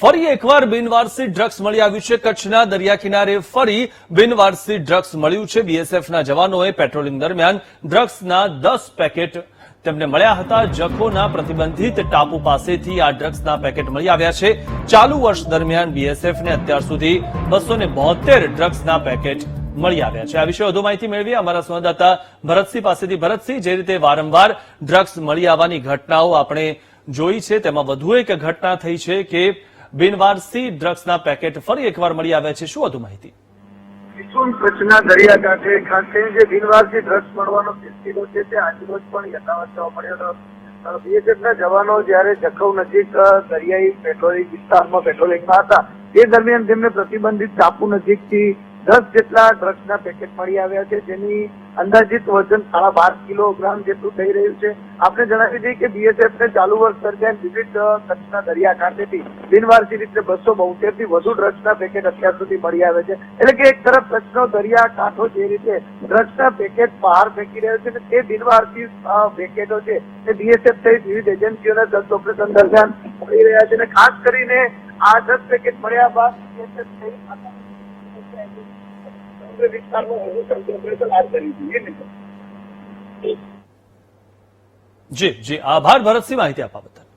ફરી એકવાર બિનવારસી ડ્રગ્સ મળી આવ્યું છે. કચ્છના દરિયા કિનારે ફરી બિનવારસી ડ્રગ્સ મળ્યું છે. બીએસએફના જવાનોએ પેટ્રોલિંગ દરમિયાન ડ્રગ્સના દસ પેકેટ તેમને મળ્યા હતા. જખોના પ્રતિબંધિત ટાપુ પાસેથી આ ડ્રગ્સના પેકેટ મળી આવ્યા છે. ચાલુ વર્ષ દરમિયાન બીએસએફને અત્યાર સુધી બસો ને બોતેર ડ્રગ્સના પેકેટ મળી આવ્યા છે. આ વિશે વધુ માહિતી મેળવી અમારા સંવાદદાતા ભરતસિંહ પાસેથી. ભરતસિંહ, જે રીતે વારંવાર ડ્રગ્સ મળી આવવાની ઘટનાઓ આપણે જોઈ છે, તેમાં વધુ એક ઘટના થઈ છે કે બિનવારસી ડ્રગ્સના પેકેટ ફરી એકવાર મળી આવ્યા છે. શું વધુ માહિતી? કચ્છના દરિયાકાંઠે ખાસ જે બિનવારસી ડ્રગ્સ મળવાનો સિલસિલો છે તે આજરોજ પણ યથાવત જોવા મળ્યો બીએસએફના જવાનો જ્યારે જખૌ નજીક દરિયાઈ પેટ્રોલિંગ વિસ્તારમાં પેટ્રોલિંગમાં હતા, તે દરમિયાન તેમને પ્રતિબંધિત ટાપુ નજીકથી દસ જેટલા ડ્રગ્સના પેકેટ મળી આવ્યા છે, જેની અંદાજિત વજન સાડા બાર કિલોગ્રામ જેટલું થઈ રહ્યું છે. આપણે જણાવી દઈએ કે બીએસએફને ચાલુ વર્ષ દરમિયાન વિવિધ કચ્છના દરિયાકાંઠેથી બિનવારસી રીતે બસો બોતેર વધુ ડ્રગ્સના પેકેટ અત્યાર સુધી મળી આવે છે. એટલે કે એક તરફ કચ્છનો દરિયાકાંઠો જે રીતે ડ્રગ્સના પેકેટ બહાર ફેંકી રહ્યો છે ને તે બિનવારસી પેકેટો છે તે બીએસએફ સહિત વિવિધ એજન્સીઓના દસ ઓપરેશન દરમિયાન મળી રહ્યા છે. અને ખાસ કરીને આ દસ પેકેટ મળ્યા બાદ બીએસએફ સહિત જી જી. આભાર ભરતસિંહ માહિતી આપવા બદલ.